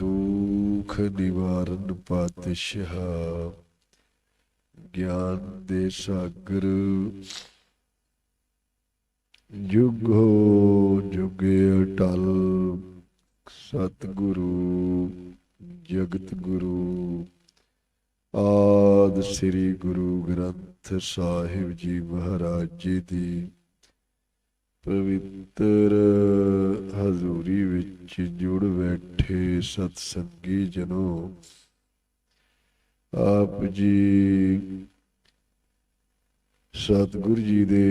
ਦੁਖ ਨਿਵਾਰਨ ਪਾਤਸ਼ਾਹ, ਗਿਆਨ ਦੇ ਸਾਗਰ। ਜੁਗੋ ਜੁਗੇ ਅਟਲ, ਸਤਿਗੁਰੂ, ਜਗਤ ਗੁਰੂ। ਆਦ ਸ੍ਰੀ ਗੁਰੂ ਗ੍ਰੰਥ ਸਾਹਿਬ ਜੀ ਮਹਾਰਾਜ ਜੀ ਦੀ ਪਵਿੱਤਰ ਹਜ਼ੂਰੀ ਵਿੱਚ ਜੁੜ ਬੈਠੇ ਸਤ ਸੰਗੀ ਜਨੋ। ਆਪ ਜੀ ਸਤਿਗੁਰ ਜੀ ਦੇ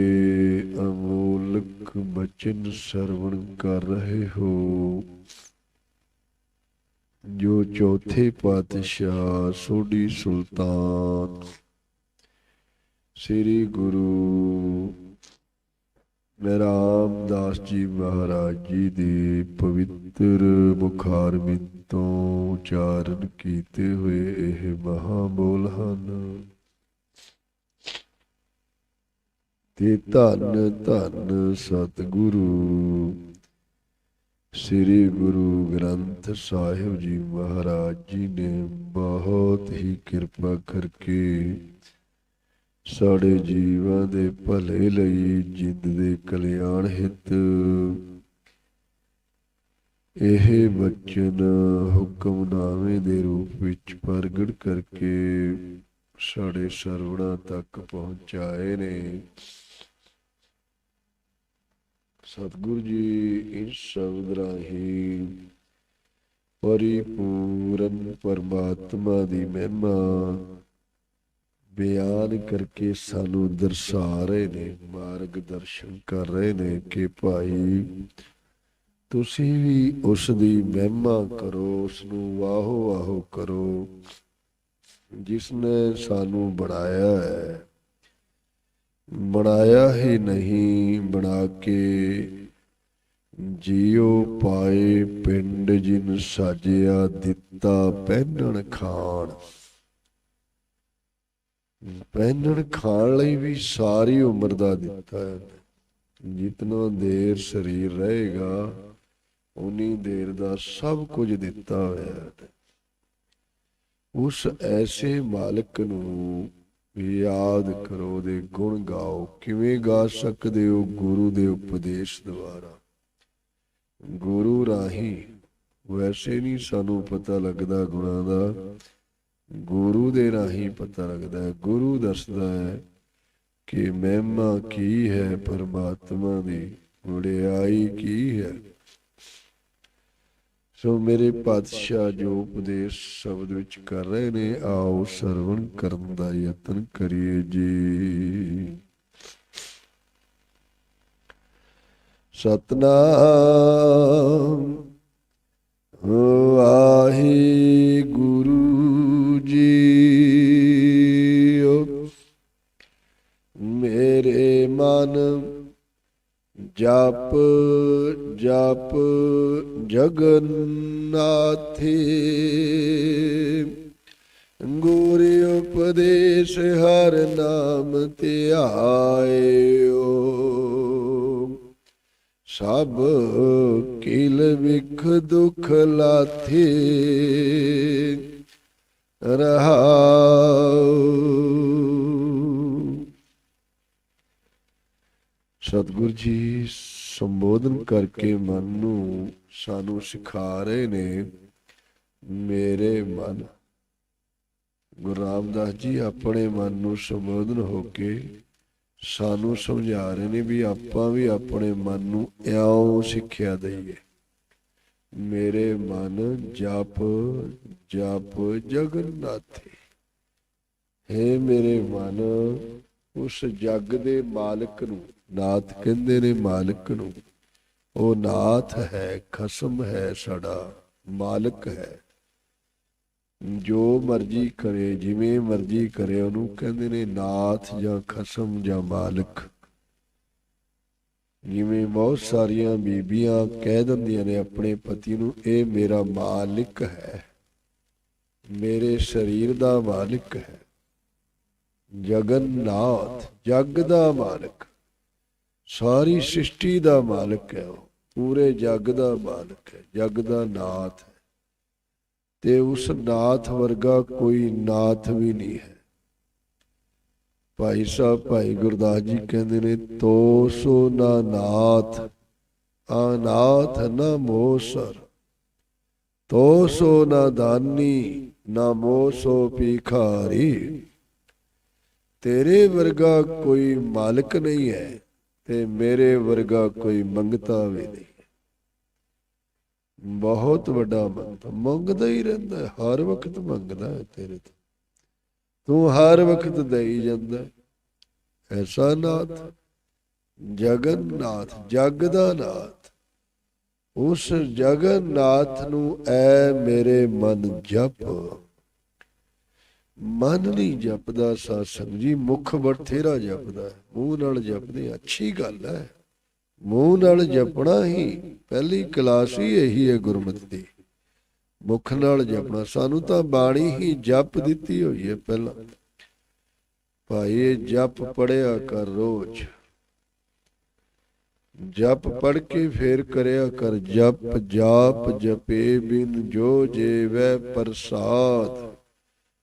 ਅਮੋਲਕ ਬਚਨ ਸਰਵਣ ਕਰ ਰਹੇ ਹੋ। ਜੋ ਚੌਥੇ ਪਾਤਸ਼ਾਹ ਸੋਢੀ ਸੁਲਤਾਨ ਸ੍ਰੀ ਗੁਰੂ ਮੈਂ ਰਾਮਦਾਸ ਜੀ ਮਹਾਰਾਜ ਜੀ ਦੇ ਪਵਿੱਤਰ ਮੁਖਾਰਬਿੰਦ ਤੋਂ ਉਚਾਰਨ ਕੀਤੇ ਹੋਏ ਇਹ ਮਹਾਬੋਲ ਹਨ। ਤੇ ਧੰਨ ਧੰਨ ਸਤਿਗੁਰੂ, ਸ੍ਰੀ ਗੁਰੂ ਗ੍ਰੰਥ ਸਾਹਿਬ ਜੀ ਮਹਾਰਾਜ ਜੀ ਨੇ ਬਹੁਤ ਹੀ ਕਿਰਪਾ ਕਰਕੇ ਸਾਡੇ ਜੀਵਾਂ ਦੇ ਭਲੇ ਲਈ ਜਿੰਦ ਦੇ ਕਲਿਆਣ ਹਿਤ। ਇਹ ਬਚਨ ਹੁਕਮਨਾਮੇ ਦੇ ਰੂਪ ਵਿੱਚ ਪ੍ਰਗਟ ਕਰਕੇ ਸਾਡੇ ਸਰਵਣਾ ਤੱਕ ਪਹੁੰਚਾਏ ਨੇ। ਸਤਿਗੁਰੂ ਜੀ, ਇਸ ਸ਼ਬਦ ਰਾਹੀਂ ਪਰਿਪੂਰਨ ਪਰਮਾਤਮਾ ਦੀ ਮਹਿਮਾ ਬਿਆਨ ਕਰਕੇ ਸਾਨੂੰ ਦਰਸਾ ਰਹੇ ਨੇ, ਮਾਰਗ ਦਰਸ਼ਨ ਕਰ ਰਹੇ ਨੇ ਕਿ ਭਾਈ ਤੁਸੀਂ ਵੀ ਉਸ ਦੀ ਮਹਿਮਾ ਕਰੋ, ਉਸ ਨੂੰ ਵਾਹੋ ਵਾਹੋ ਕਰੋ, ਜਿਸ ਨੇ ਸਾਨੂੰ ਬਣਾਇਆ ਹੈ। ਬਣਾਇਆ ਹੀ ਨਹੀਂ, ਬਣਾ ਕੇ ਜੀਉ ਪਾਏ ਪਿੰਡ ਜਿਨ ਸਾਜਿਆ ਦਿੱਤਾ ਪਹਿਨਣ ਖਾਣ। ਪਹਿਨਣ ਖਾਣ ਲਈ ਵੀ ਸਾਰੀ ਉਮਰ ਦਾ ਦਿੱਤਾ ਹੈ। ਜਿਤਨਾ ਦੇਰ ਸਰੀਰ ਰਹੇਗਾ, ਉਨੀ ਦੇਰ ਦਾ ਸਭ ਕੁਝ ਦਿੱਤਾ ਹੋਇਆ ਹੈ। ਉਸ ਐਸੇ ਮਾਲਕ ਨੂੰ ਯਾਦ ਕਰੋ ਦੇ ਗੁਣ ਗਾਓ। ਕਿਵੇਂ ਗਾ ਸਕਦੇ ਹੋ ਗੁਰੂ ਦੇ ਉਪਦੇਸ਼ ਦੁਆਰਾ? ਗੁਰੂ ਰਾਹੀਂ ਵੈਸੇ ਨਹੀਂ ਸਾਨੂੰ ਪਤਾ ਲੱਗਦਾ ਗੁਰਾਂ ਦਾ ਗੁਰੂ ਦੇ ਰਾਹੀਂ ਪਤਾ ਲੱਗਦਾ ਹੈ, ਗੁਰੂ ਦੱਸਦਾ ਹੈ ਕਿ ਮਹਿਮਾ ਕੀ ਹੈ, ਪਰਮਾਤਮਾ ਦੀ ਵਡਿਆਈ ਕੀ ਹੈ। ਸੋ ਮੇਰੇ ਪਾਤਸ਼ਾਹ ਜੋ ਉਪਦੇਸ਼ ਸ਼ਬਦ ਵਿੱਚ ਕਰ ਰਹੇ ਨੇ, ਆਓ ਸਰਵਣ ਕਰਨ ਦਾ ਯਤਨ ਕਰੀਏ ਜੀ। ਸਤਨਾਮ ਜਪ ਜਪ ਜਗਨਨਾਥੀ। ਗੁਰ ਉਪਦੇਸ਼ ਹਰ ਨਾਮ ਧਿਆਇਓ ਸਭ ਕਿਲ ਵਿਖ ਦੁਖ ਲਾਥੇ। ਰਹਾਉ ਸਤਿਗੁਰ ਜੀ ਸੰਬੋਧਨ ਕਰਕੇ ਮਨ ਨੂੰ ਸਾਨੂੰ ਸਿਖਾ ਰਹੇ ਨੇ, ਮੇਰੇ ਮਨ। ਗੁਰੂ ਰਾਮਦਾਸ ਜੀ ਆਪਣੇ ਮਨ ਨੂੰ ਸੰਬੋਧਨ ਹੋ ਕੇ ਸਾਨੂੰ ਸਮਝਾ ਰਹੇ ਨੇ ਵੀ ਆਪਾਂ ਵੀ ਆਪਣੇ ਮਨ ਨੂੰ ਇਉਂ ਸਿੱਖਿਆ ਦਈਏ। ਮੇਰੇ ਮਨ ਜਪ ਜਪ ਜਗਨਨਾਥੀ। ਹੈ ਮੇਰੇ ਮਨ, ਉਸ ਜੱਗ ਦੇ ਮਾਲਕ ਨੂੰ ਨਾਥ ਕਹਿੰਦੇ ਨੇ ਮਾਲਕ ਨੂੰ, ਉਹ ਨਾਥ ਹੈ, ਖਸਮ ਹੈ ਸਾਡਾ, ਮਾਲਕ ਹੈ। ਜੋ ਮਰਜ਼ੀ ਕਰੇ, ਜਿਵੇਂ ਮਰਜ਼ੀ ਕਰੇ, ਉਹਨੂੰ ਕਹਿੰਦੇ ਨੇ ਨਾਥ ਜਾਂ ਖਸਮ ਜਾਂ ਮਾਲਕ। ਜਿਵੇਂ ਬਹੁਤ ਸਾਰੀਆਂ ਬੀਬੀਆਂ ਕਹਿ ਦਿੰਦੀਆਂ ਨੇ ਆਪਣੇ ਪਤੀ ਨੂੰ, ਇਹ ਮੇਰਾ ਮਾਲਿਕ ਹੈ, ਮੇਰੇ ਸਰੀਰ ਦਾ ਮਾਲਿਕ ਹੈ ਜਗਨਨਾਥ ਜਗ ਦਾ ਮਾਲਕ। ਸਾਰੀ ਸ੍ਰਿਸ਼ਟੀ ਦਾ ਮਾਲਕ ਹੈ ਉਹ, ਪੂਰੇ ਜੱਗ ਦਾ ਮਾਲਕ ਹੈ, ਜੱਗ ਦਾ ਨਾਥ ਹੈ। ਤੇ ਉਸ ਨਾਥ ਵਰਗਾ ਕੋਈ ਨਾਥ ਵੀ ਨਹੀਂ ਹੈ। ਭਾਈ ਸਾਹਿਬ, ਭਾਈ ਗੁਰਦਾਸ ਜੀ ਕਹਿੰਦੇ ਨੇ, ਤੋ ਸੋ ਨਾ ਨਾਥ ਅਨਾਥ ਨਾ ਮੋਸਰ, ਤੋ ਸੋ ਨਾ ਦਾਨੀ, ਨਾ ਮੋਸੋ ਭਿਖਾਰੀ, ਤੇਰੇ ਵਰਗਾ ਕੋਈ ਮਾਲਕ ਨਹੀਂ ਹੈ। ਤੇ ਮੇਰੇ ਵਰਗਾ ਕੋਈ ਮੰਗਤਾ ਵੀ ਨਹੀਂ। ਬਹੁਤ ਵੱਡਾ ਮੰਗਤਾ। ਮੰਗਦਾ ਹੀ ਰਹਿੰਦਾ ਹਰ ਵਕਤ ਮੰਗਦਾ ਤੇਰੇ ਤੋਂ। ਤੂੰ ਹਰ ਵਕਤ ਦੇਈ ਜਾਂਦਾ ਐਸਾ ਨਾਥ, ਜਗਨਨਾਥ, ਜਗ ਦਾ ਨਾਥ। ਉਸ ਜਗਨਨਾਥ ਨੂੰ ਐ ਮੇਰੇ ਮਨ ਜਪ। ਮਨ ਨਹੀਂ ਜਪਦਾ ਸਾਧ ਸੰਗ ਜੀ, ਮੁਖ ਬਥੇਰਾ ਜਪਦਾ ਮੂੰਹ ਨਾਲ ਜਪਦੇ ਅੱਛੀ ਗੱਲ ਹੈ। ਮੂੰਹ ਨਾਲ ਜਪਣਾ ਹੀ, ਪਹਿਲੀ ਕਲਾਸ ਹੀ ਇਹੀ ਹੈ ਗੁਰਮਤਿ। ਦੀ ਮੁਖ ਨਾਲ ਜਪਣਾ, ਸਾਨੂੰ ਤਾਂ ਬਾਣੀ ਹੀ ਜਪ ਦਿੱਤੀ ਹੋਈ ਹੈ ਪਹਿਲਾਂ। ਭਾਈ ਜਪ ਪੜਿਆ ਕਰ ਰੋਜ਼। ਜਪ ਪੜ ਕੇ ਫੇਰ ਕਰਿਆ ਕਰ ਜਪ, ਜਾਪ ਜਪੇ ਬਿਨ ਜੋ ਜੇਵੈ ਪ੍ਰਸਾਦ।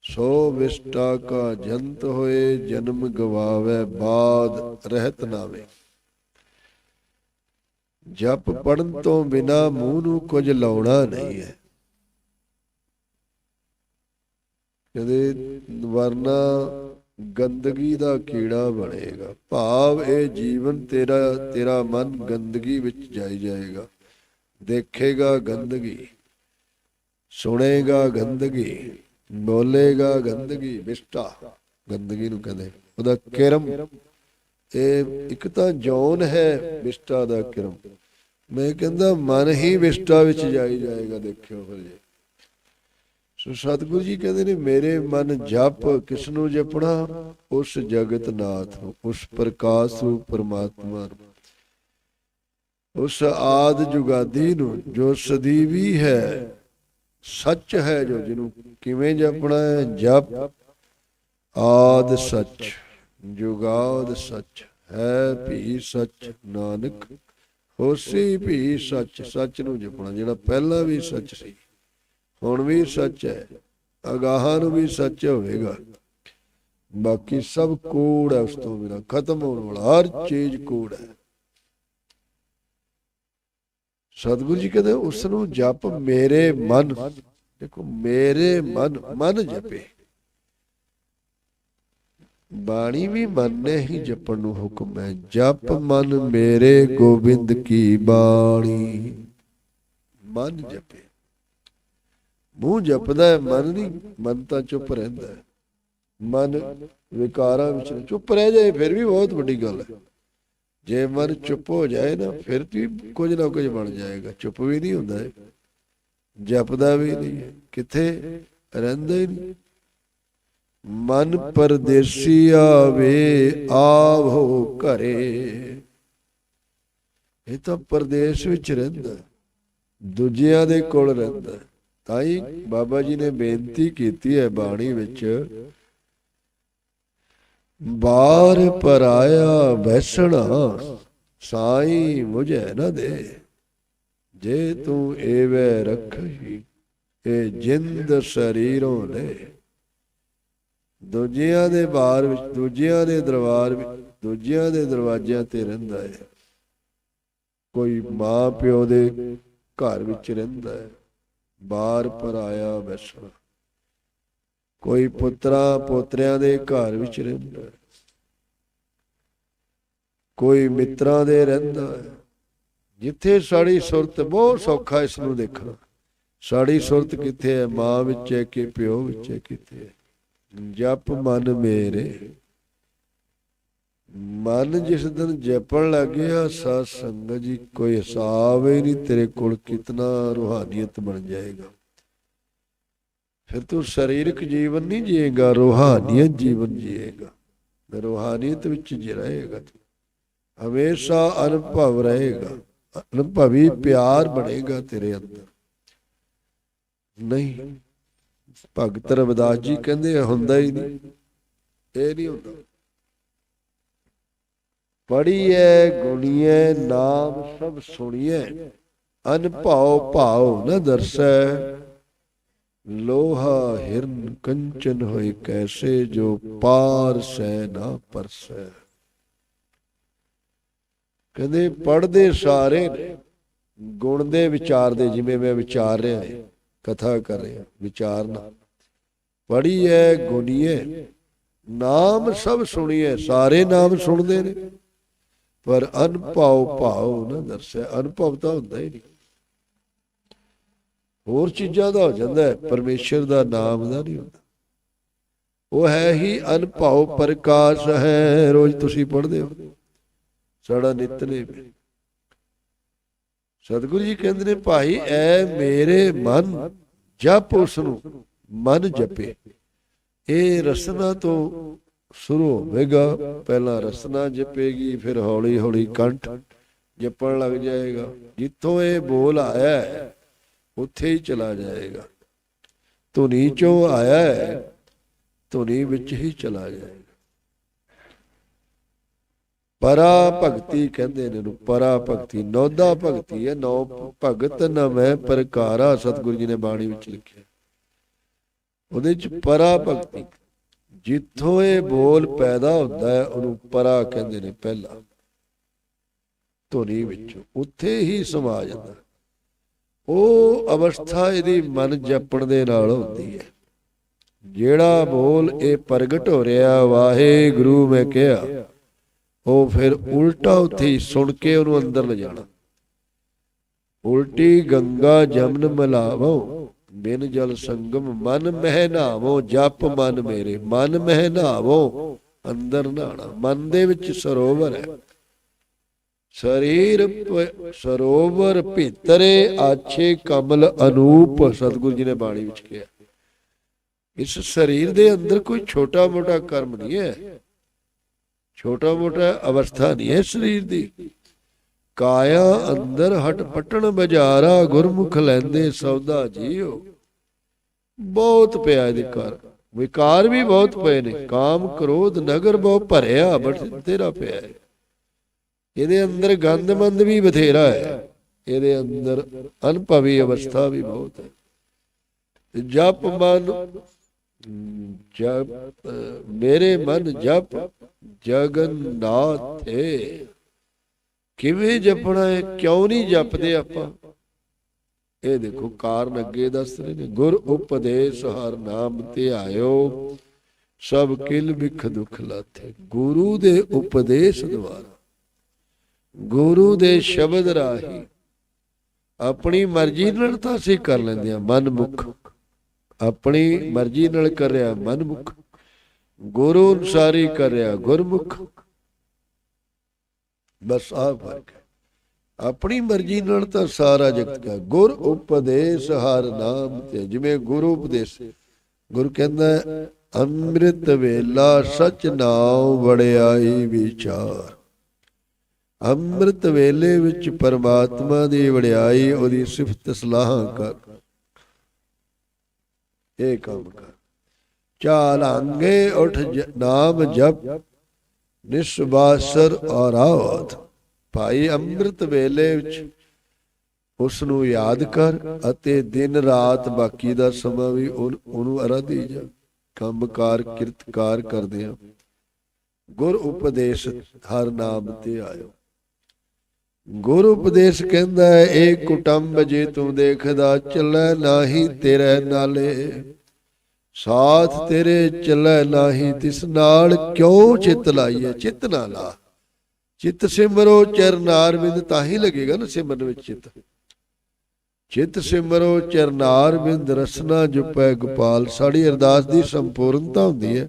ਸੋ ਵਿਸ਼ਟਾ ਕਾ ਜੰਤ ਹੋਏ, ਜਨਮ ਗਵਾਵੇ, ਬਾਦ ਰਹਿਤ ਨਾਵੇ। ਜਪ ਪੜਨ ਤੋਂ ਬਿਨਾ ਮੂੰਹ ਨੂੰ ਕੁਝ ਲਾਉਣਾ ਨਹੀਂ ਹੈ। ਕਦੇ ਵਰਨਾ ਗੰਦਗੀ ਦਾ ਕੀੜਾ ਬਣੇਗਾ। ਭਾਵ ਇਹ ਜੀਵਨ ਤੇਰਾ ਤੇਰਾ ਮਨ ਗੰਦਗੀ ਵਿੱਚ ਜਾਈ ਜਾਏਗਾ। ਦੇਖੇਗਾ ਗੰਦਗੀ, ਸੁਣੇਗਾ ਗੰਦਗੀ। ਬੋਲੇਗਾ ਗੰਦਗੀ ਵਿਸ਼ਟਾ ਗੰਦਗੀ ਨੂੰ ਕਹਿੰਦੇ। ਉਹਦਾ ਕਿਰਮ। ਇਹ ਇੱਕ ਤਾਂ ਜੌਨ ਹੈ ਵਿਸ਼ਟਾ ਦਾ ਕਿਰਮ। ਮੈਂ ਕਹਿੰਦਾ, ਮਨ ਹੀ ਵਿਸ਼ਟਾ ਵਿੱਚ ਜਾਈ ਜਾਏਗਾ, ਦੇਖਿਓ ਫਿਰ ਜੀ। ਸੋ ਸਤਿਗੁਰੂ ਜੀ ਕਹਿੰਦੇ ਨੇ, ਮੇਰੇ ਮਨ ਜਪ ਕਿਸ ਨੂੰ ਜਪਣਾ? ਉਸ ਜਗਤ ਨਾਥ ਨੂੰ, ਉਸ ਪ੍ਰਕਾਸ਼ ਰੂਪ ਪਰਮਾਤਮਾ ਨੂੰ। ਉਸ ਆਦ ਜੁਗਾਦੀ ਨੂੰ, ਜੋ ਸਦੀਵੀ ਹੈ ਸੱਚ ਹੈ ਜੋ ਜਿਹਨੂੰ ਕਿਵੇਂ ਜਪਣਾ ਹੈ, ਜਪ। ਆਦ ਸੱਚ, ਜੁਗਾਦ ਸੱਚ, ਹੈ ਭੀ ਸੱਚ, ਨਾਨਕ। ਹੋਸੀ ਭੀ ਸੱਚ ਸੱਚ ਨੂੰ ਜਪਣਾ, ਜਿਹੜਾ ਪਹਿਲਾਂ ਵੀ ਸੱਚ ਸੀ, ਹੁਣ ਵੀ ਸੱਚ ਹੈ। ਅਗਾਹਾਂ ਨੂੰ ਵੀ ਸੱਚ ਹੋਵੇਗਾ। ਬਾਕੀ ਸਭ ਕੂੜ ਹੈ ਉਸ ਤੋਂ ਬਿਨਾਂ, ਖਤਮ ਹੋਣ ਵਾਲਾ, ਹਰ ਚੀਜ਼ ਕੂੜ ਹੈ। ਸਤਿਗੁਰੂ ਜੀ ਕਹਿੰਦੇ ਉਸ ਨੂੰ ਜਪ ਮੇਰੇ ਮਨ, ਦੇਖੋ ਮੇਰੇ ਮਨ ਮਨ ਜਪੇ। ਬਾਣੀ ਵੀ ਮਨ ਨੇ ਹੀ ਜਪਣ ਨੂੰ ਹੁਕਮ ਹੈ। ਜਪ ਮਨ ਮੇਰੇ ਗੋਬਿੰਦ ਕੀ ਬਾਣੀ। ਮਨ ਜਪੇ। ਮੂੰਹ ਜਪਦਾ ਹੈ, ਮਨ ਨਹੀਂ, ਮਨ ਤਾਂ ਚੁੱਪ ਰਹਿੰਦਾ ਹੈ। ਮਨ ਵਿਕਾਰਾਂ ਵਿੱਚ ਚੁੱਪ ਰਹਿ ਜਾਏ, ਫਿਰ ਵੀ ਬਹੁਤ ਵੱਡੀ ਗੱਲ ਹੈ। ਜੇ ਮਨ ਚੁੱਪ ਹੋ ਜਾਏ ਨਾ, ਫਿਰ ਵੀ ਕੁਝ ਨਾ ਕੁਝ ਬਣ ਜਾਏਗਾ। ਚੁੱਪ ਵੀ ਨਹੀਂ ਹੁੰਦਾ ਹੈ ਜਪਦਾ ਵੀ ਨਹੀਂ ਕਿੱਥੇ? ਰਹਿੰਦਾ ਹੀ ਨਹੀਂ। ਮਨ ਪਰਦੇਸੀ ਆਵੇ ਆਵੋ ਘਰੇ। ਇਹ ਤਾਂ ਪਰਦੇਸ ਵਿੱਚ ਰਹਿੰਦਾ। ਦੂਜਿਆਂ ਦੇ ਕੋਲ ਰਹਿੰਦਾ। ਤਾਂ ਹੀ ਬਾਬਾ ਜੀ ਨੇ ਬੇਨਤੀ ਕੀਤੀ ਹੈ ਬਾਣੀ ਵਿੱਚ ਬਾਰ ਪਰਾਇਆ ਬੈਸਣਾ ਸਾਈ ਮੁਝੇ ਨਾ ਦੇ। ਜੇ ਤੂੰ ਏਵੇਂ ਰੱਖੀ ਇਹ ਜਿੰਦ ਸਰੀਰੋਂ ਲੈ ਦੂਜਿਆਂ ਦੇ ਬਾਰ ਵਿੱਚ, ਦੂਜਿਆਂ ਦੇ ਦਰਬਾਰ ਵਿੱਚ, ਦੂਜਿਆਂ ਦੇ ਦਰਵਾਜ਼ਿਆਂ ਤੇ ਰਹਿੰਦਾ ਹੈ ਕੋਈ ਮਾਂ ਪਿਓ ਦੇ ਘਰ ਵਿੱਚ ਰਹਿੰਦਾ ਹੈ ਬਾਰ ਪਰਾਇਆ ਬੈਸਣਾ ਕੋਈ ਪੁੱਤਰਾ ਪੋਤਰਿਆਂ ਦੇ ਘਰ ਵਿੱਚ ਰਹਿੰਦਾ ਹੈ। ਕੋਈ ਮਿੱਤਰਾਂ ਦੇ ਰਹਿੰਦਾ ਹੈ। ਜਿੱਥੇ ਸਾਡੀ ਸੁਰਤ ਬਹੁਤ ਸੌਖਾ ਇਸ ਨੂੰ ਦੇਖਣਾ। ਸਾਡੀ ਸੁਰਤ ਕਿੱਥੇ ਹੈ? ਮਾਂ ਵਿੱਚ ਹੈ ਕਿ ਪਿਓ ਵਿੱਚ ਹੈ? ਕਿੱਥੇ ਹੈ? ਜਪ ਮਨ ਮੇਰੇ। ਮਨ ਜਿਸ ਦਿਨ ਜਪਣ ਲੱਗਿਆ, ਸਾਧ ਸੰਗਤ ਜੀ, ਕੋਈ ਹਿਸਾਬ ਹੀ ਨਹੀਂ ਤੇਰੇ ਕੋਲ ਕਿਤਨਾ ਰੂਹਾਨੀਅਤ ਬਣ ਜਾਏਗਾ। ਫਿਰ ਤੂੰ ਸਰੀਰਕ ਜੀਵਨ ਨਹੀਂ ਜੀਏਗਾ, ਰੂਹਾਨੀਅਤ ਜੀਵਨ ਜੀਏਗਾ। ਰੂਹਾਨੀਅਤ ਵਿੱਚ ਜੀ ਰਹੇਗਾ ਹਮੇਸ਼ਾ ਅਨੁਭਵ ਰਹੇਗਾ। ਅਨੁਭਵੀ ਪਿਆਰ ਬਣੇਗਾ ਤੇਰੇ ਅੰਦਰ। ਨਹੀਂ, ਭਗਤ ਰਵਿਦਾਸ ਜੀ ਕਹਿੰਦੇ ਹੁੰਦਾ ਹੀ ਨਹੀਂ। ਇਹ ਨਹੀਂ ਹੁੰਦਾ। ਪੜੀਐ ਗੁਣੀਐ, ਨਾਮ ਸਭ ਸੁਣੀਐ। ਅਨਭਉ ਭਾਉ ਨ ਦਰਸੈ। ਲੋਹਾ ਹਿਰਨ ਕੰਚਨ ਹੋਏ ਕੈਸੇ ਜੋ ਪਾਰ ਸੈ ਨਾ ਪਰਸੈ ਕਹਿੰਦੇ ਪੜਦੇ ਸਾਰੇ ਨੇ ਗੁਣ ਦੇ ਵਿਚਾਰਦੇ ਜਿਵੇਂ ਮੈਂ ਵਿਚਾਰ ਰਿਹਾ ਕਥਾ ਕਰ ਰਿਹਾ ਵਿਚਾਰਨਾ ਪੜੀਐ ਗੁਣੀਐ, ਨਾਮ ਸਭ ਸੁਣੀਐ, ਸਾਰੇ ਨਾਮ ਸੁਣਦੇ ਨੇ। ਪਰ ਅਨਭਉ ਭਾਉ ਨਾ ਦਰਸੈ ਅਨੁਭਵ ਤਾਂ ਹੁੰਦਾ ਹੀ ਨਹੀਂ। ਹੋਰ ਚੀਜ਼ਾਂ ਦਾ ਹੋ ਜਾਂਦਾ ਹੈ, ਪਰਮੇਸ਼ਰ ਦਾ ਨਾਮ ਦਾ ਨਹੀਂ ਹੁੰਦਾ। ਉਹ ਹੈ ਹੀ ਅਨਭਉ ਪ੍ਰਕਾਸ਼ ਹੈ, ਰੋਜ਼ ਤੁਸੀਂ ਪੜ੍ਹਦੇ ਹੋ। ਸਾਡਾ ਨਿਤਨੇਮ ਸਤਿਗੁਰੂ ਜੀ ਕਹਿੰਦੇ ਨੇ, ਭਾਈ, ਐ ਮੇਰੇ ਮਨ ਜਪ ਉਸ ਨੂੰ, ਮਨ ਜਪੇ। ਇਹ ਰਸਨਾ ਤੋਂ ਸ਼ੁਰੂ ਹੋਵੇਗਾ, ਪਹਿਲਾਂ ਰਸਨਾ ਜਪੇਗੀ, ਫਿਰ ਹੌਲੀ ਹੌਲੀ ਕੰਠ ਜਪਣ ਲੱਗ ਜਾਏਗਾ। ਜਿੱਥੋਂ ਇਹ ਬੋਲ ਆਇਆ ਉੱਥੇ ਹੀ ਚਲਾ ਜਾਏਗਾ। ਧੁਨੀ ਚੋਂ ਆਇਆ ਹੈ, ਧੁਨੀ ਵਿੱਚ ਹੀ ਚਲਾ ਜਾਏਗਾ। ਪਰਾ ਭਗਤੀ ਕਹਿੰਦੇ ਨੇ ਨੂੰ ਪਰਾ ਭਗਤੀ ਨੌਦਾ ਭਗਤੀ ਹੈ, ਨੌ ਭਗਤ ਨਵੇਂ ਪ੍ਰਕਾਰਾ ਸਤਿਗੁਰੂ ਜੀ ਨੇ ਬਾਣੀ ਵਿੱਚ ਲਿਖਿਆ। ਉਹਦੇ ਚ ਪਰਾ ਭਗਤੀ ਜਿੱਥੋਂ ਇਹ ਬੋਲ ਪੈਦਾ ਹੁੰਦਾ ਹੈ, ਉਹਨੂੰ ਪਰਾ ਕਹਿੰਦੇ ਨੇ ਪਹਿਲਾਂ। ਧੁਨੀ ਵਿੱਚ, ਉੱਥੇ ਹੀ ਸਮਾ ਜਾਂਦਾ। ਉਹ ਅਵਸਥਾ ਇਹਦੀ ਮਨ ਜਪਣ ਦੇ ਨਾਲ ਹੁੰਦੀ ਹੈ। ਜਿਹੜਾ ਬੋਲ ਇਹ ਪ੍ਰਗਟ ਹੋ ਰਿਹਾ, ਵਾਹਿਗੁਰੂ ਮੈਂ ਕਿਹਾ, ਉਹ ਫਿਰ ਉਲਟਾ ਉੱਥੇ ਸੁਣ ਕੇ ਉਹਨੂੰ ਅੰਦਰ ਲਿਜਾਣਾ ਉਲਟੀ ਗੰਗਾ ਜਮਨ ਮਿਲਾਵੋ, ਬਿਨ ਜਲ ਸੰਗਮ ਮਨ ਮਹਿ ਨਾਵੋ, ਜਪ ਮਨ ਮੇਰੇ ਮਨ ਮਹਿ ਨਾਵੋ, ਅੰਦਰ ਨਹਾਣਾ ਮਨ ਦੇ ਵਿੱਚ ਸਰੋਵਰ ਹੈ। ਸਰੀਰ ਸਰੋਵਰ ਭੀਤਰੇ ਆਛੇ ਕਮਲ ਅਨੂਪ, ਸਤਿਗੁਰੂ ਜੀ ਨੇ ਬਾਣੀ ਵਿੱਚ ਕਿਹਾ। ਇਸ ਸਰੀਰ ਦੇ ਅੰਦਰ ਕੋਈ ਛੋਟਾ ਮੋਟਾ ਕਰਮ ਨਹੀਂ ਹੈ। ਛੋਟਾ ਮੋਟਾ ਅਵਸਥਾ ਨਹੀਂ ਹੈ ਸਰੀਰ ਦੀ। ਕਾਇਆ ਅੰਦਰ ਹਟ ਪਟਣ ਬਜ਼ਾਰਾ ਗੁਰਮੁਖ ਲੈਂਦੇ ਸੌਦਾ ਜੀਓ। ਬਹੁਤ ਪਿਆ ਇਹਦੇ ਘਰ। ਵਿਕਾਰ ਵੀ ਬਹੁਤ ਪਏ ਨੇ। ਕਾਮ ਕ੍ਰੋਧ ਨਗਰ ਬਹੁ ਭਰਿਆ, ਬਟ ਤੇਰਾ ਪਿਆ ਹੈ। ਇਹਦੇ ਅੰਦਰ ਗੰਦਮੰਦ ਵੀ ਬਥੇਰਾ ਹੈ। ਇਹਦੇ ਅੰਦਰ ਅਨਭਵੀ ਅਵਸਥਾ ਵੀ ਬਹੁਤ ਹੈ। ਜਪ ਮਨ, ਜਪ, ਮੇਰੇ ਮਨ ਜਪ, ਜਗਨਨਾਥੇ ਕਿਵੇਂ ਜਪਣਾ ਹੈ, ਕਿਉਂ ਨਹੀਂ ਜਪਦੇ ਆਪਾਂ? ਇਹ ਦੇਖੋ, ਕਾਰਨ ਅੱਗੇ ਦੱਸ ਰਹੇ ਨੇ। ਗੁਰ ਉਪਦੇਸ਼ ਹਰ ਨਾਮ ਤੇ ਆਇਓ, ਸਭ ਕਿਲ ਬਿਖ ਦੁਖ ਲਾਥੇ। ਗੁਰੂ ਦੇ ਉਪਦੇਸ਼ ਦੁਆਰਾ। ਗੁਰੂ ਦੇ ਸ਼ਬਦ ਰਾਹੀਂ ਆਪਣੀ ਮਰਜ਼ੀ ਨਾਲ ਤਾਂ ਅਸੀਂ ਕਰ ਲੈਂਦੇ ਆ ਮਨ ਮੁਖ ਆਪਣੀ ਮਰਜ਼ੀ ਨਾਲ ਕਰਿਆ ਰਿਹਾ ਮਨ ਮੁਖ ਗੁਰੂ ਅਨੁਸਾਰੀ ਕਰ ਗੁਰਮੁਖ। ਬਸ ਆ ਫ਼ਰਕ ਹੈ। ਆਪਣੀ ਮਰਜ਼ੀ ਨਾਲ ਤਾਂ ਸਾਰਾ ਜਗਤ ਕਾ ਗੁਰ ਉਪਦੇਸ਼ ਹਰ ਨਾਮ ਤੇ, ਜਿਵੇਂ ਗੁਰੂ ਉਪਦੇਸ਼। ਗੁਰੂ ਕਹਿੰਦਾ ਅੰਮ੍ਰਿਤ ਵੇਲਾ ਸਚ ਨਾਉ ਵੜਿਆਈ ਵਿਚਾਰ। ਅੰਮ੍ਰਿਤ ਵੇਲੇ ਵਿੱਚ ਪਰਮਾਤਮਾ ਦੀ ਵਡਿਆਈ, ਉਹਦੀ ਸਿਫਤ ਸਲਾਹਾਂ ਕਰ। ਇਹ ਕੰਮ ਕਰ। ਚਾਲਾਂਗੇ ਉਠ ਨਾਮ ਜਪ। ਨਿਸਬਾਸਰ ਔਰਾਵਤ ਭਾਈ ਅੰਮ੍ਰਿਤ ਵੇਲੇ ਵਿੱਚ ਉਸ ਨੂੰ ਯਾਦ ਕਰ ਅਤੇ ਦਿਨ ਰਾਤ ਬਾਕੀ ਦਾ ਸਮਾਂ ਵੀ ਉਹਨੂੰ ਅਰਾਧੀ ਜਾ। ਕੰਮਕਾਰ, ਕਿਰਤਕਾਰ ਕਰਦੇ ਆ। ਗੁਰ ਉਪਦੇਸ਼ ਹਰ ਨਾਮ ਤੇ ਆਇਓ। ਗੁਰ ਉਪਦੇਸ਼ ਕਹਿੰਦਾ ਇਹ ਕੁਟੰਬ ਜੇ ਤੂੰ ਦੇਖਦਾ, ਚੱਲੈ ਨਾਹੀ ਤੇਰੇ ਨਾਲੇ। ਸਾਥ ਤੇਰੇ ਚੱਲੈ ਨਾਹੀ, ਤਿਸ ਨਾਲ ਕਿਉਂ ਚਿਤ ਲਾਈਏ ਚਿਤ ਨਾ ਲਾ। ਚਿਤ ਸਿਮਰੋ ਚਰਨਾਰ ਬਿੰਦ, ਤਾਂ ਹੀ ਲੱਗੇਗਾ ਨਾ ਸਿਮਰਨ ਵਿੱਚ ਚਿਤ। ਚਿਤ ਸਿਮਰੋ ਚਰਨਾਰ ਬਿੰਦ, ਰਸਨਾ ਜੁਪੈ ਗੋਪਾਲ। ਸਾਡੀ ਅਰਦਾਸ ਦੀ ਸੰਪੂਰਨਤਾ ਹੁੰਦੀ ਹੈ।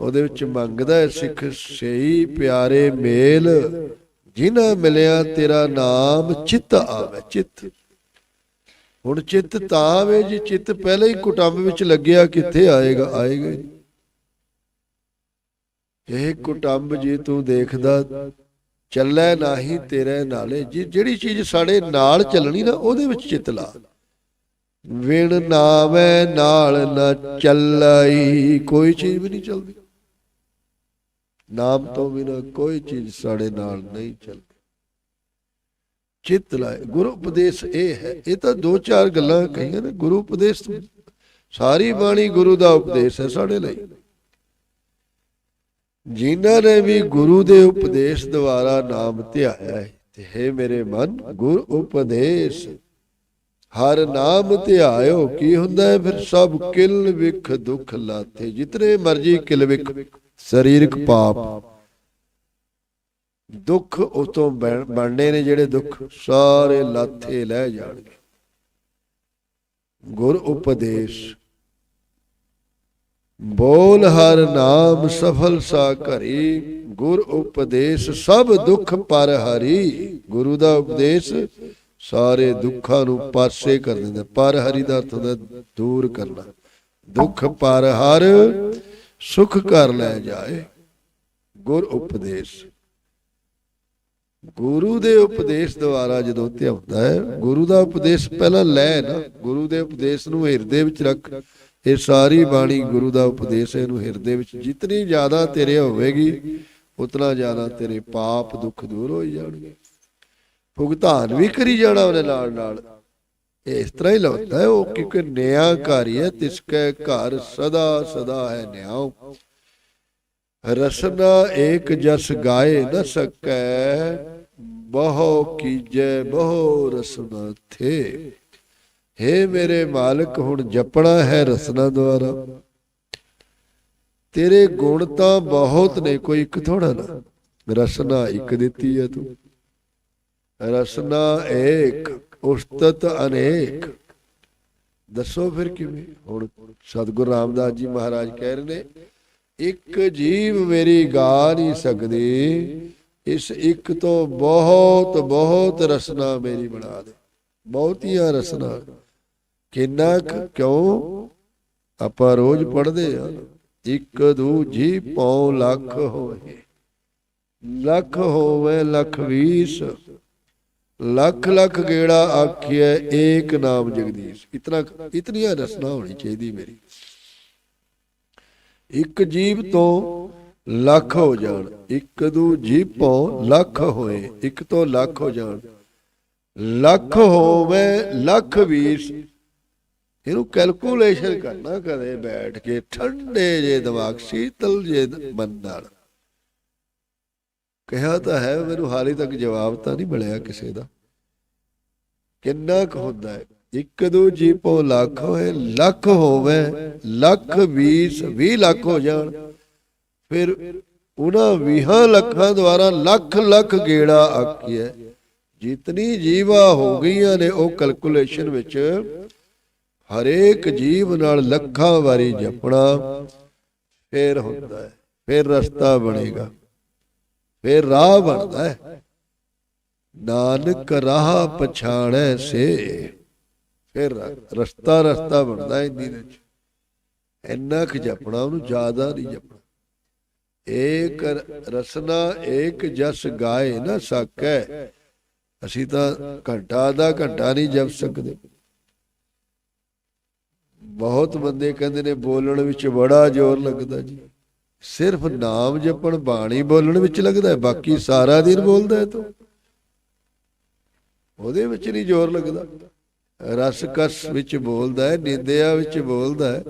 ਉਹਦੇ ਵਿੱਚ ਮੰਗਦਾ ਹੈ, ਸਿੱਖ ਸਹੀ ਪਿਆਰੇ ਮੇਲ ਜਿਨ੍ਹਾਂ ਮਿਲਿਆ ਤੇਰਾ ਨਾਮ ਚਿੱਤ ਆਵੇ, ਚਿੱਤ। ਹੁਣ ਚਿੱਤ ਤਾਂ ਆਵੇ ਜੇ ਚਿੱਤ ਪਹਿਲਾਂ ਹੀ ਕੁਟੰਬ ਵਿੱਚ ਲੱਗਿਆ, ਕਿੱਥੇ ਆਏਗਾ? ਆਏਗਾ ਇਹ ਕੁਟੰਬ ਜੇ ਤੂੰ ਦੇਖਦਾ, ਚੱਲੈ ਨਾਹੀ ਤੇਰੇ ਨਾਲੇ। ਜੀ ਜਿਹੜੀ ਚੀਜ਼ ਸਾਡੇ ਨਾਲ ਚੱਲਣੀ ਨਾ, ਉਹਦੇ ਵਿੱਚ ਚਿੱਤ ਲਾ। ਵਿਣ ਨਾਵੇਂ ਨਾਲ ਨਾ ਚੱਲਈ, ਕੋਈ ਚੀਜ਼ ਵੀ ਨਹੀਂ ਚੱਲਦੀ। ਨਾਮ ਤੋਂ ਬਿਨਾ ਕੋਈ ਚੀਜ਼ ਸਾਡੇ ਨਾਲ ਨਹੀਂ ਚੱਲਦੀ। ਚਿੱਤ ਲਾਏ। ਗੁਰੂ ਉਪਦੇਸ਼ ਇਹ ਹੈ। ਇਹ ਤਾਂ ਦੋ ਚਾਰ ਗੱਲਾਂ ਕਹੀਆਂ ਨੇ। ਗੁਰੂ ਉਪਦੇਸ਼ ਸਾਰੀ ਬਾਣੀ ਗੁਰੂ ਦਾ ਉਪਦੇਸ਼ ਹੈ ਸਾਡੇ ਲਈ। ਜਿਨ੍ਹਾਂ ਨੇ ਵੀ ਗੁਰੂ ਦੇ ਉਪਦੇਸ਼ ਦੁਆਰਾ ਨਾਮ ਧਿਆਇਆ ਹੈ, ਤੇ ਹੈ ਮੇਰੇ ਮਨ, ਗੁਰ ਉਪਦੇਸ਼, ਹਰ ਨਾਮ ਧਿਆਇਓ, ਕੀ ਹੁੰਦਾ ਹੈ ਫਿਰ? ਸਭ ਕਿਲ ਵਿਖ ਦੁਖ ਲਾਥੇ ਜਿਤਨੇ ਮਰਜ਼ੀ ਕਿਲ ਵਿਖ ਸਰੀਰਕ ਪਾਪ। ਦੁੱਖ ਉਤੋਂ ਬਣਨੇ ਨੇ ਜਿਹੜੇ ਦੁੱਖ ਸਾਰੇ ਲਾਥੇ ਲੈ ਜਾਣਗੇ। ਗੁਰ ਉਪਦੇਸ਼। ਬੋਲ ਹਰ ਨਾਮ ਸਫਲ ਸਾ ਘਰੀ, ਗੁਰ ਉਪਦੇਸ਼ ਸਭ ਦੁੱਖ ਪਰ ਹਰੀ। ਗੁਰੂ ਦਾ ਉਪਦੇਸ਼ ਸਾਰੇ ਦੁੱਖਾਂ ਨੂੰ ਪਾਸੇ ਕਰ ਦਿੰਦਾ, ਪਰ ਹਰੀ ਦਾ ਅਰਥ ਹੁੰਦਾ ਦੂਰ ਕਰਨਾ। ਦੁੱਖ ਪਰ ਹਰ ਸੁਖ ਕਰ ਲੈ ਜਾਏ। ਗੁਰ ਉਪਦੇਸ਼। ਗੁਰੂ ਦੇ ਉਪਦੇਸ਼ ਦੁਆਰਾ ਜਦੋਂ ਧਿਆਉਂਦਾ ਹੈ, ਗੁਰੂ ਦਾ ਉਪਦੇਸ਼ ਪਹਿਲਾਂ ਲੈ ਨਾ, ਗੁਰੂ ਦੇ ਉਪਦੇਸ਼ ਨੂੰ ਹਿਰਦੇ ਵਿੱਚ ਰੱਖ। ਇਹ ਸਾਰੀ ਬਾਣੀ ਗੁਰੂ ਦਾ ਉਪਦੇਸ਼ ਹੈ, ਇਹਨੂੰ ਹਿਰਦੇ ਵਿੱਚ ਜਿਤਨੀ ਜ਼ਿਆਦਾ ਤੇਰੇ ਹੋਵੇਗੀ, ਉਤਨਾ ਜ਼ਿਆਦਾ ਤੇਰੇ ਪਾਪ ਦੁੱਖ ਦੂਰ ਹੋ ਜਾਣਗੇ। ਭੁਗਤਾਨ ਵੀ ਕਰੀ ਜਾਣਾ ਉਹਦੇ ਨਾਲ ਨਾਲ ਇਸ ਤਰ੍ਹਾਂ ਹੀ ਲੱਗਦਾ ਹੈ ਉਹ ਕਿਉਂਕਿ ਨਿਆਂਕਾਰੀ ਹੈ ਤਿਸਕੈ ਘਰ ਸਦਾ ਸਦਾ ਹੈ ਨਿਆਉ ਰਸਨਾ ਏਕ ਜਸ ਗਾਏ ਨ ਸਕੈ, ਬਹੁ ਕੀਜੈ ਬਹੁ ਰਸਨਾ ਥੇ। ਹੇ ਮੇਰੇ ਮਾਲਕ, ਹੁਣ ਜਪਣਾ ਹੈ ਰਸਨਾ ਦੁਆਰਾ। ਤੇਰੇ ਗੁਣ ਤਾਂ ਬਹੁਤ ਨੇ, ਕੋਈ ਇੱਕ ਥੋੜਾ ਨਾ। ਰਸਨਾ ਇੱਕ ਦਿੱਤੀ ਹੈ ਤੂੰ। ਰਸਨਾ ਏਕ ਉਸਤਤ ਅਨੇਕ। ਦੱਸੋ ਫਿਰ ਕਿਵੇਂ? ਹੁਣ ਸਤਿਗੁਰੂ ਰਾਮਦਾਸ ਜੀ ਮਹਾਰਾਜ ਕਹਿ ਰਹੇ ਨੇ, ਇੱਕ ਜੀਵ ਮੇਰੀ ਗਾ ਨਹੀਂ ਸਕਦੀ, ਇਸ ਇੱਕ ਤੋਂ ਬਹੁਤ ਬਹੁਤ ਰਸਨਾ ਮੇਰੀ ਬਣਾ ਦੇ। ਬਹੁਤੀਆਂ ਰਸਨਾ। ਕਿੰਨਾ ਕੁ, ਕਿਉਂ? ਆਪਾਂ ਰੋਜ਼ ਪੜਦੇ ਆ, ਇੱਕ ਦੂ ਜੀ ਪਉ ਲੱਖ ਹੋਏ ਲੱਖ ਹੋਵੇ, ਲੱਖ ਵੀਸ ਲੱਖ ਲੱਖ ਗੇੜਾ ਆਖਿਐ, ਏਕ ਨਾਮ ਜਗਦੀਸ਼। ਇਤਨਾ ਇਤਨੀਆਂ ਰਸਨਾ ਹੋਣੀ ਚਾਹੀਦੀ ਮੇਰੀ। ਇੱਕ ਜੀਵ ਤੋਂ ਲੱਖ ਹੋ ਜਾਣ, ਇੱਕ ਦੂ ਜੀਪੋਂ ਲੱਖ ਹੋਏ, ਇੱਕ ਤੋਂ ਲੱਖ ਹੋ ਜਾਣ। ਲੱਖ ਹੋਵੇ, ਲੱਖ ਵੀਸ। ਇਹਨੂੰ ਕੈਲਕੂਲੇਸ਼ਨ ਕਰਨਾ ਕਦੇ ਬੈਠ ਕੇ, ਠੰਡੇ ਜੇ ਦਿਮਾਗ, ਸੀਤਲ ਜੇ ਮਨ ਨਾਲ। ਕਿਹਾ ਤਾਂ ਹੈ, ਮੈਨੂੰ ਹਾਲੇ ਤੱਕ ਜਵਾਬ ਤਾਂ ਨਹੀਂ ਮਿਲਿਆ ਕਿਸੇ ਦਾ। ਕਿੰਨਾ ਕੁ ਹੁੰਦਾ ਹੈ? ਇੱਕ ਦੋ ਜੀਪੋ ਲੱਖ ਹੋਏ, ਲੱਖ ਹੋਵੇ, ਲੱਖ 20 20 ਲੱਖ ਹੋ ਜਾਣ। ਫਿਰ ਉਹਨਾਂ 20 ਲੱਖਾਂ ਦੁਆਰਾ ਲੱਖ ਲੱਖ ਗੇੜਾ ਆਖਿਆ ਜਿਤਨੀ ਜੀਵਾ ਹੋ ਗਈਆਂ ਨੇ ਉਹ ਕੈਲਕੂਲੇਸ਼ਨ ਵਿੱਚ ਹਰੇਕ ਜੀਵ ਨਾਲ ਲੱਖਾਂ ਵਾਰੀ ਜਪਣਾ, ਫੇਰ ਹੁੰਦਾ ਹੈ, ਫੇਰ ਰਸਤਾ ਬਣੇਗਾ। ਫੇਰ ਰਾਹ ਬਣਦਾ ਹੈ ਨਾਨਕ ਰਾਹ ਪਛਾਣੈ ਸੇ। ਫਿਰ ਰਸਤਾ ਰਸਤਾ ਬਣਦਾ ਇੰਨੀ ਦੇ ਚ ਇੰਨਾ ਕੁ ਜਪਣਾ, ਉਹਨੂੰ ਜ਼ਿਆਦਾ ਨਹੀਂ ਜਪਣਾ। ਏਕ ਰਸਨਾ, ਏਕ ਜਸ ਗਾਏ ਨਾ ਸਕੈ। ਅਸੀਂ ਤਾਂ ਘੰਟਾ ਦਾ ਘੰਟਾ ਨਹੀਂ ਜਪ ਸਕਦੇ। ਬਹੁਤ ਬੰਦੇ ਕਹਿੰਦੇ ਨੇ, ਬੋਲਣ ਵਿੱਚ ਬੜਾ ਜ਼ੋਰ ਲੱਗਦਾ ਜੀ। ਸਿਰਫ ਨਾਮ ਜਪਣ, ਬਾਣੀ ਬੋਲਣ ਵਿੱਚ ਲੱਗਦਾ ਹੈ, ਬਾਕੀ ਸਾਰਾ ਦਿਨ ਬੋਲਦਾ ਹੈ ਤੂੰ। ਉਹਦੇ ਵਿੱਚ ਨਹੀਂ ਜ਼ੋਰ ਲੱਗਦਾ। ਰਸ ਕਸ ਵਿੱਚ ਬੋਲਦਾ ਹੈ, ਨਿੰਦਿਆ ਵਿੱਚ ਬੋਲਦਾ ਹੈ।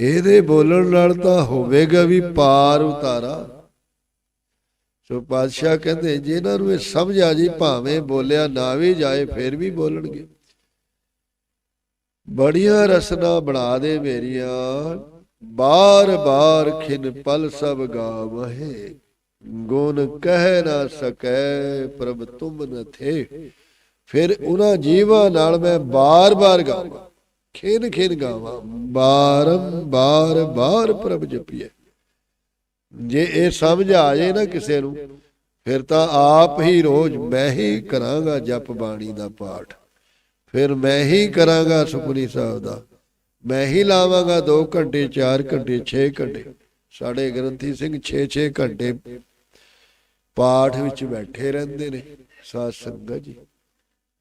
ਇਹਦੇ ਬੋਲਣ ਨਾਲ ਤਾਂ ਹੋਵੇਗਾ ਵੀ ਪਾਰ ਉਤਾਰਾ। ਸੋ ਪਾਤਸ਼ਾਹ ਕਹਿੰਦੇ ਜਿਹਨਾਂ ਨੂੰ ਇਹ ਸਮਝ ਆ ਜੀ ਭਾਵੇਂ ਬੋਲਿਆ ਨਾ ਵੀ ਜਾਏ, ਫਿਰ ਵੀ ਬੋਲਣਗੇ। ਬੜੀਆਂ ਰਸਨਾ ਬਣਾ ਦੇ ਮੇਰੀਆਂ। ਬਾਰ ਬਾਰ ਖਿਨ ਪਲ ਸਭ ਗਾਵਹਿ। ਗੁਣ ਕਹਿ ਨਾ ਸਕੈ ਪ੍ਰਭ ਤੁਮ ਨ ਥੇ। ਫਿਰ ਉਹਨਾਂ ਜੀਵਾਂ ਨਾਲ ਮੈਂ ਬਾਰ-ਬਾਰ ਗਾਵਾਂ। ਖਿਨ ਖਿਨ ਗਾਵਾਂ। ਬਾਰੰਬਾਰ ਬਾਰ ਪ੍ਰਭ ਜਪੀਏ ਜੇ ਇਹ ਸਮਝ ਆ ਜਾਏ ਨਾ ਕਿਸੇ ਨੂੰ, ਫਿਰ ਤਾਂ ਆਪ ਹੀ ਰੋਜ਼ ਮੈਂ ਹੀ ਕਰਾਂਗਾ ਜਪ ਬਾਣੀ ਦਾ ਪਾਠ। ਫਿਰ ਮੈਂ ਹੀ ਕਰਾਂਗਾ ਸੁਖਨੀ ਸਾਹਿਬ ਦਾ ਮੈਂ ਹੀ ਲਾਵਾਂਗਾ 2 ਘੰਟੇ 4 ਘੰਟੇ 6 ਘੰਟੇ। ਸਾਡੇ ਗ੍ਰੰਥੀ ਸਿੰਘ 6-6 ਘੰਟੇ ਪਾਠ ਵਿੱਚ ਬੈਠੇ ਰਹਿੰਦੇ ਨੇ। ਸਾਧ ਸੰਗਤ ਜੀ,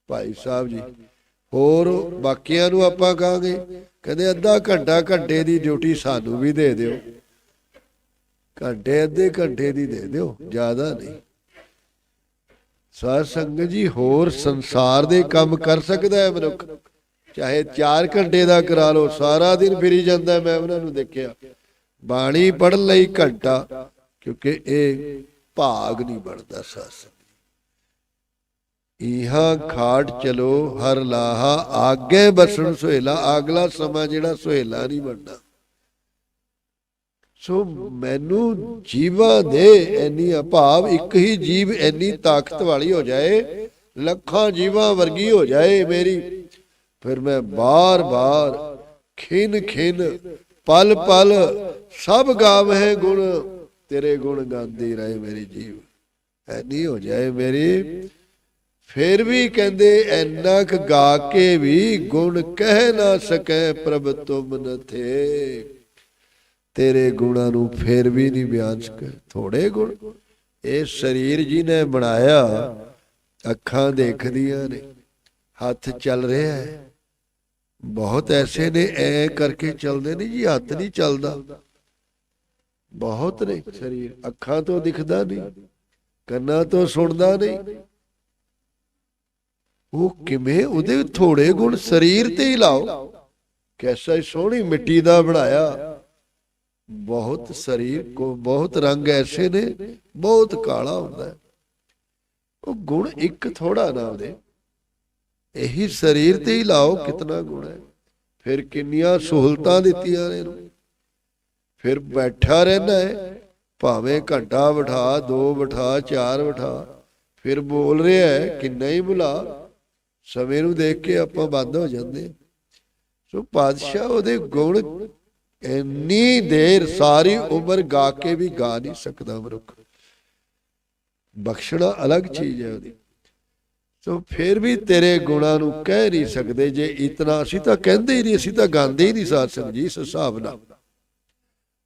ਭਾਈ ਸਾਹਿਬ ਜੀ, ਹੋਰ ਬਾਕੀਆਂ ਨੂੰ ਆਪਾਂ ਕਹਾਂਗੇ, ਕਹਿੰਦੇ ਅੱਧਾ ਘੰਟਾ ਘੰਟੇ ਦੀ ਡਿਊਟੀ ਸਾਨੂੰ ਵੀ ਦੇ ਦਿਓ। ਘੰਟੇ, ਅੱਧੇ ਘੰਟੇ ਦੀ ਦੇ ਦਿਓ, ਜ਼ਿਆਦਾ ਨਹੀਂ। ਸਾਧ ਸੰਗਤ ਜੀ, ਹੋਰ ਸੰਸਾਰ ਦੇ ਕੰਮ ਕਰ ਸਕਦਾ ਹੈ ਮਨੁੱਖ? ਚਾਹੇ 4 ਘੰਟੇ ਦਾ ਕਰਾ ਲਓ, ਸਾਰਾ ਦਿਨ ਫਿਰੀ ਜਾਂਦਾ ਮੈਂ ਉਹਨਾਂ ਨੂੰ ਦੇਖਿਆ। ਬਾਣੀ ਪੜ੍ਹਨ ਲਈ ਘੰਟਾ, ਕਿਉਂਕਿ ਇਹ ਭਾਗ ਨਹੀਂ ਬਣਦਾ ਸਾਧ ਸੰਗਤ। ਖਾਟ ਚਲੋ, ਹਰ ਲਾਹਾ, ਆਗੇ ਬਸਣ ਸੁਹੇਲਾ, ਅਗਲਾ ਸਮਾਂ ਜਿਹੜਾ ਸੁਹੇਲਾ ਨਹੀਂ ਬਣਦਾ। ਸੋ ਮੈਨੂੰ ਜੀਵਾਂ ਦੇ ਐਨੀ ਅਭਾਵ ਇੱਕ ਹੀ ਜੀਵ ਐਨੀ ਤਾਕਤ ਵਾਲੀ ਹੋ ਜਾਏ, ਲੱਖਾਂ ਜੀਵਾਂ ਵਰਗੀ ਹੋ ਜਾਏ, ਮੇਰੀ ਫਿਰ ਮੈਂ ਬਾਰ-ਬਾਰ ਖਿਨ ਖਿਨ, ਪਲ ਪਲ ਸਭ ਗਾਵਹਿ ਗੁਣ, ਤੇਰੇ ਗੁਣ ਗਾਉਂਦੀ ਰਹੇ ਮੇਰੀ ਜੀਵ। ਐਨੀ ਹੋ ਜਾਏ ਮੇਰੀ। ਫਿਰ ਵੀ ਕਹਿੰਦੇ, ਐਨਾ ਕ ਗਾ ਕੇ ਵੀ ਗੁਣ ਕਹਿ ਨਾ ਸਕੈ ਪ੍ਰਭ ਤੁਮ ਨਥੇ ਤੇਰੇ ਗੁਣਾਂ ਨੂੰ ਫਿਰ ਵੀ ਨਹੀਂ ਬਿਆਨ ਸਕੈ। ਥੋੜੇ ਗੁਣ। ਇਹ ਸਰੀਰ ਜੀ ਨੇ ਬਣਾਇਆ, ਅੱਖਾਂ ਦੇਖਦੀਆਂ ਨੇ, ਹੱਥ ਚੱਲ ਰਿਹਾ ਹੈ। ਬਹੁਤ ਐਸੇ ਨੇ, ਐ ਕਰਕੇ ਚੱਲਦੇ ਨੇ ਜੀ, ਹੱਥ ਨਹੀਂ ਚੱਲਦਾ। ਬਹੁਤ ਨੇ ਸਰੀਰ, ਅੱਖਾਂ ਤੋਂ ਦਿਖਦਾ ਨਹੀਂ, ਕੰਨਾਂ ਤੋਂ ਸੁਣਦਾ ਨਹੀਂ। ਉਹ ਕਿਵੇਂ ਉਹਦੇ ਥੋੜੇ ਗੁਣ ਸਰੀਰ ਤੇ ਹੀ ਲਾਓ। ਕੈਸਾ ਹੀ ਸੋਹਣੀ ਮਿੱਟੀ ਦਾ ਬਣਾਇਆ। ਬਹੁਤ ਸਰੀਰ ਕੋ ਬਹੁਤ ਰੰਗ ਐਸੇ ਨੇ, ਬਹੁਤ ਕਾਲਾ ਹੁੰਦਾ। ਉਹ ਗੁਣ ਇੱਕ ਥੋੜਾ ਨਾ ਉਹਦੇ ਇਹੀ ਸਰੀਰ ਤੇ ਹੀ ਲਾਓ ਕਿਤਨਾ ਗੁਣ ਹੈ। ਫਿਰ ਕਿੰਨੀਆਂ ਸਹੂਲਤਾਂ ਦਿੱਤੀਆਂ ਨੇ ਇਹਨੂੰ। ਫਿਰ ਬੈਠਾ ਰਹਿਣਾ ਹੈ। ਭਾਵੇਂ ਘੰਟਾ ਬਿਠਾ ਦੋ ਬਿਠਾ ਚਾਰ ਬਿਠਾ ਫਿਰ ਬੋਲ ਰਿਹਾ ਹੈ ਕਿ ਨਹੀਂ ਬੁਲਾ। ਸਮੇਂ ਨੂੰ ਦੇਖ ਕੇ ਆਪਾਂ ਬੰਦ ਹੋ ਜਾਂਦੇ ਹਾਂ। ਸੋ ਪਾਤਸ਼ਾਹ ਉਹਦੇ ਗੁਣ ਇੰਨੀ ਦੇਰ ਸਾਰੀ ਉਮਰ ਗਾ ਕੇ ਵੀ ਗਾ ਨਹੀਂ ਸਕਦਾ ਮਨੁੱਖ। ਬਖਸ਼ਣਾ ਅਲੱਗ ਚੀਜ਼ ਹੈ ਉਹਦੀ। ਸੋ ਫਿਰ ਵੀ ਤੇਰੇ ਗੁਣਾਂ ਨੂੰ ਕਹਿ ਨਹੀਂ ਸਕਦੇ ਜੇ ਇਤਨਾ। ਅਸੀਂ ਤਾਂ ਕਹਿੰਦੇ ਹੀ ਨਹੀਂ, ਅਸੀਂ ਤਾਂ ਗਾਉਂਦੇ ਹੀ ਨਹੀਂ ਸਾਧ ਸੰਗਤ ਜੀ ਇਸ ਹਿਸਾਬ ਨਾਲ।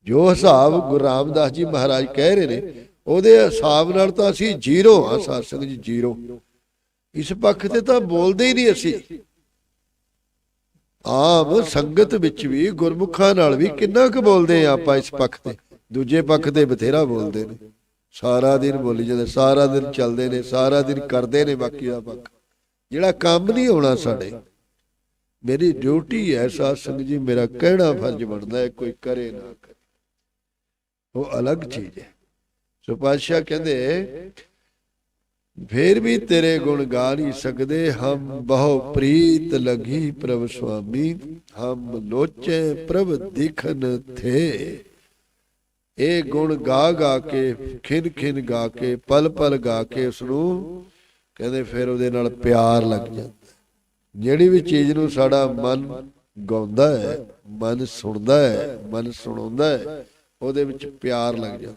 ਜੋ ਹਿਸਾਬ ਗੁਰੂ ਰਾਮਦਾਸ ਜੀ ਮਹਾਰਾਜ ਕਹਿ ਰਹੇ ਨੇ, ਉਹਦੇ ਹਿਸਾਬ ਨਾਲ ਤਾਂ ਅਸੀਂ ਜ਼ੀਰੋ ਹਾਂ ਸਾਧ ਸੰਗਤ ਜੀ, ਜ਼ੀਰੋ। ਇਸ ਪੱਖ ਤੇ ਤਾਂ ਬੋਲਦੇ ਹੀ ਨਹੀਂ ਅਸੀਂ। ਆਮ ਸੰਗਤ ਵਿੱਚ ਵੀ, ਗੁਰਮੁਖਾਂ ਨਾਲ ਵੀ ਕਿੰਨਾ ਕੁ ਬੋਲਦੇ ਆ ਆਪਾਂ ਇਸ ਪੱਖ ਤੇ। ਦੂਜੇ ਪੱਖ ਤੇ ਬਥੇਰਾ ਬੋਲਦੇ ਨੇ। ਸਾਰਾ ਦਿਨ ਬੋਲੀ ਜਾਂਦੇ, ਸਾਰਾ ਦਿਨ ਚੱਲਦੇ ਨੇ, ਸਾਰਾ ਦਿਨ ਕਰਦੇ ਨੇ ਬਾਕੀ ਦਾ ਪੱਖ। ਜਿਹੜਾ ਕੰਮ ਨਹੀਂ ਹੋਣਾ ਸਾਡੇ, ਮੇਰੀ ਡਿਊਟੀ ਹੈ, ਸਾਧ ਸੰਗਤ ਜੀ, ਮੇਰਾ ਕਹਿਣਾ ਫਰਜ਼ ਬਣਦਾ ਹੈ, ਕੋਈ ਕਰੇ ਨਾ ਕਰੇ। ਉਹ ਅਲੱਗ ਚੀਜ਼ ਹੈ। ਸੋ ਪਾਤਸ਼ਾਹ ਕਹਿੰਦੇ, ਫੇਰ ਵੀ ਤੇਰੇ ਗੁਣ ਗਾ ਨਹੀਂ ਸਕਦੇ, ਹਮ ਬਹੁ ਪ੍ਰੀਤ ਲਗੀ ਪ੍ਰਭ ਸੁਆਮੀ, ਹਮ ਲੋਚੇ ਪ੍ਰਭ ਦਿਖਨ ਥੇ। ਇਹ ਗੁਣ ਗਾ ਗਾ ਕੇ, ਖਿਨ ਖਿਨ ਗਾ ਕੇ, ਪਲ ਪਲ ਗਾ ਕੇ ਉਸ ਨੂੰ ਕਹਿੰਦੇ ਫਿਰ ਉਹਦੇ ਨਾਲ ਪਿਆਰ ਲੱਗ ਜਾਂਦਾ। ਜਿਹੜੀ ਵੀ ਚੀਜ਼ ਨੂੰ ਸਾਡਾ ਮਨ ਗਾਉਂਦਾ ਹੈ, ਮਨ ਸੁਣਦਾ ਹੈ, ਮਨ ਸੁਣਾਉਂਦਾ ਹੈ, ਉਹਦੇ ਵਿੱਚ ਪਿਆਰ ਲੱਗ ਜਾਂਦਾ।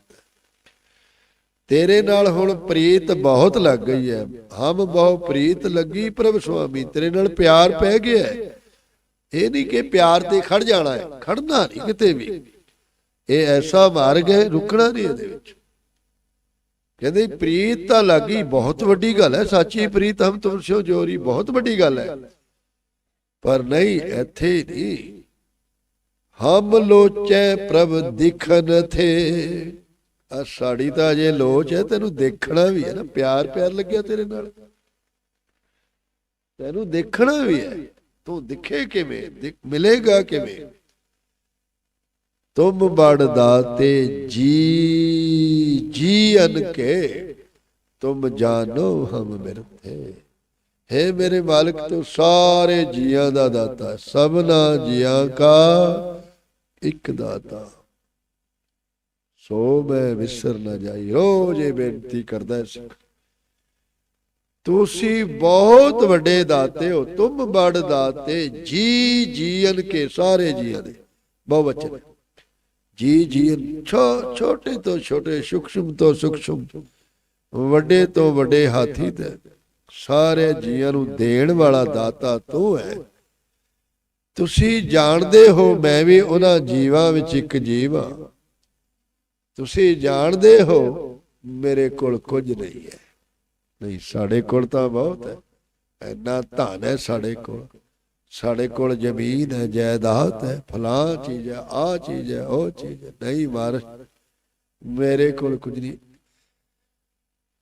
ਤੇਰੇ ਨਾਲ ਹੁਣ ਪ੍ਰੀਤ ਬਹੁਤ ਲੱਗ ਗਈ ਹੈ। ਹਮ ਬਹੁ ਪ੍ਰੀਤ ਲੱਗੀ ਪ੍ਰਭ ਸੁਆਮੀ, ਤੇਰੇ ਨਾਲ ਪਿਆਰ ਪੈ ਗਿਆ ਇਹ ਨਹੀਂ ਕਿ ਪਿਆਰ ਤੇ ਖੜ ਜਾਣਾ ਹੈ, ਖੜਨਾ ਨਹੀਂ ਕਿਤੇ ਵੀ। ਇਹ ਐਸਾ ਮਾਰਗ ਹੈ ਰੁਕਣਾ ਨਹੀਂ ਇਹਦੇ ਵਿੱਚ। ਕਹਿੰਦੇ ਪ੍ਰੀਤ ਤਾਂ ਲੱਗੀ ਬਹੁਤ ਵੱਡੀ ਗੱਲ ਹੈ, ਸੱਚੀ ਪ੍ਰੀਤ ਹਮ ਤੁਮ ਜੋਰੀ, ਬਹੁਤ ਵੱਡੀ ਗੱਲ ਹੈ। ਪਰ ਨਹੀਂ, ਇੱਥੇ ਨਹੀਂ। ਹਮ ਲੋਚੈ ਪ੍ਰਭ ਦਿਖਨ ਥੇ। ਆ ਸਾੜੀ ਤਾਂ ਅਜੇ ਲੋਚ ਹੈ, ਤੈਨੂੰ ਦੇਖਣਾ ਵੀ ਹੈ ਨਾ, ਪਿਆਰ ਪਿਆਰ ਲੱਗਿਆ ਤੇਰੇ ਨਾਲ। ਤੈਨੂੰ ਦੇਖਣਾ ਵੀ ਹੈ, ਤੂੰ ਦਿਖੇ ਕਿਵੇਂ ਮਿਲੇਗਾ ਕਿਵੇਂ? ਤੁਮ ਬੜ ਦਾਤੇ ਜੀ ਜੀ ਅਨ ਕੇ। ਤੁਮ ਜਾਨੋ ਹਮ ਮਿਰਤੇ। ਹੈ ਮੇਰੇ ਮਾਲਕ, ਤੂੰ ਸਾਰੇ ਜੀਆਂ ਦਾ ਦਾਤਾ, ਸਭਨਾ ਜੀਆਂ ਕਾ ਇੱਕ ਦਾਤਾ। ਸੋ ਮੈਂ ਵਿਸਰ ਨਾ ਜਾਈ ਰੋਜ਼ ਇਹ ਬੇਨਤੀ ਕਰਦਾ ਸਿੱਖ। ਤੁਸੀਂ ਬਹੁਤ ਵੱਡੇ ਦਾਤੇ ਹੋ, ਤੁਮ ਬੜ ਦਾਤੇ ਜੀ ਜੀਵਨ ਕੇ, ਸਾਰੇ ਜੀਆਂ ਦੇ। ਬਹੁ ਬਹੁਵਚਨ ਜੀ ਜੀਵਨ ਛੋਟੇ ਤੋਂ ਛੋਟੇ ਸੂਖਸ਼ਮ ਤੋਂ ਸੂਖਸ਼ਮ ਵੱਡੇ ਤੋਂ ਵੱਡੇ ਹਾਥੀ ਤੇ ਸਾਰੇ ਜੀਆਂ ਨੂੰ ਦੇਣ ਵਾਲਾ ਦਾਤਾ ਤੂੰ ਹੈ। ਤੁਸੀਂ ਜਾਣਦੇ ਹੋ ਮੈਂ ਵੀ ਉਹਨਾਂ ਜੀਵਾਂ ਵਿੱਚ ਇੱਕ ਜੀਵ ਹਾਂ। ਤੁਸੀਂ ਜਾਣਦੇ ਹੋ ਮੇਰੇ ਕੋਲ ਕੁਝ ਨਹੀਂ ਹੈ। ਨਹੀਂ, ਸਾਡੇ ਕੋਲ ਤਾਂ ਬਹੁਤ ਹੈ। ਇੰਨਾ ਧਨ ਹੈ ਸਾਡੇ ਕੋਲ। ਸਾਡੇ ਕੋਲ ਜ਼ਮੀਨ ਹੈ, ਜਾਇਦਾਦ ਹੈ, ਫਲਾ ਚੀਜ਼ ਹੈ ਆ ਚੀਜ਼ ਹੈ, ਉਹ ਚੀਜ਼ ਹੈ। ਨਹੀਂ ਮਾਰ ਮੇਰੇ ਕੋਲ ਕੁਝ ਨਹੀਂ।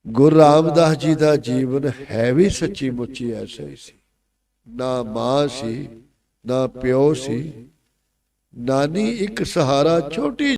ਗੁਰੂ ਰਾਮਦਾਸ ਜੀ ਦਾ ਜੀਵਨ ਹੈ ਵੀ ਸੱਚੀ ਮੁੱਚੀ ਐਸਾ ਹੀ ਸੀ। ਨਾ ਮਾਂ ਸੀ, ਨਾ ਪਿਓ ਸੀ। ਨਾਨੀ ਇੱਕ ਸਹਾਰਾ ਛੋਟੀ